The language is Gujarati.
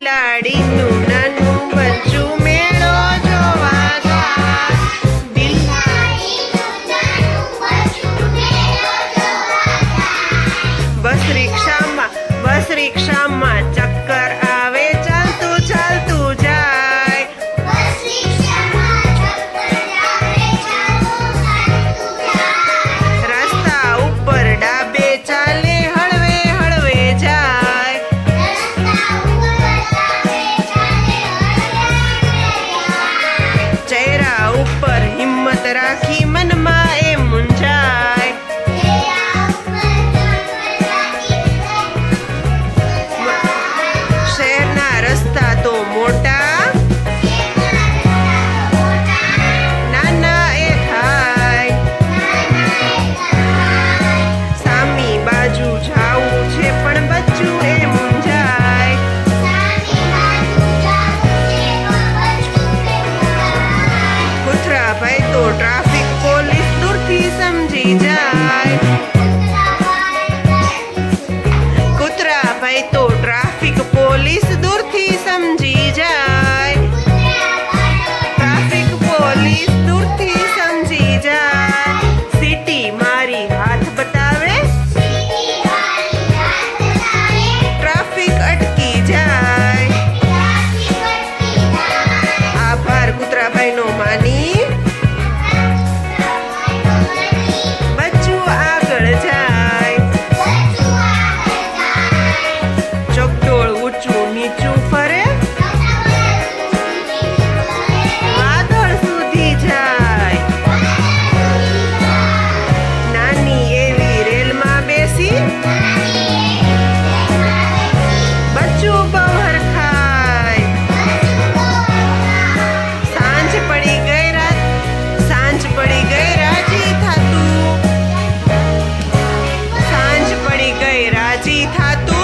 લાડીનું નાનું બચ્ચું મેળો બસ રિક્ષામાં બસ રિક્ષામાં पर हिम्मत राखी मन था तू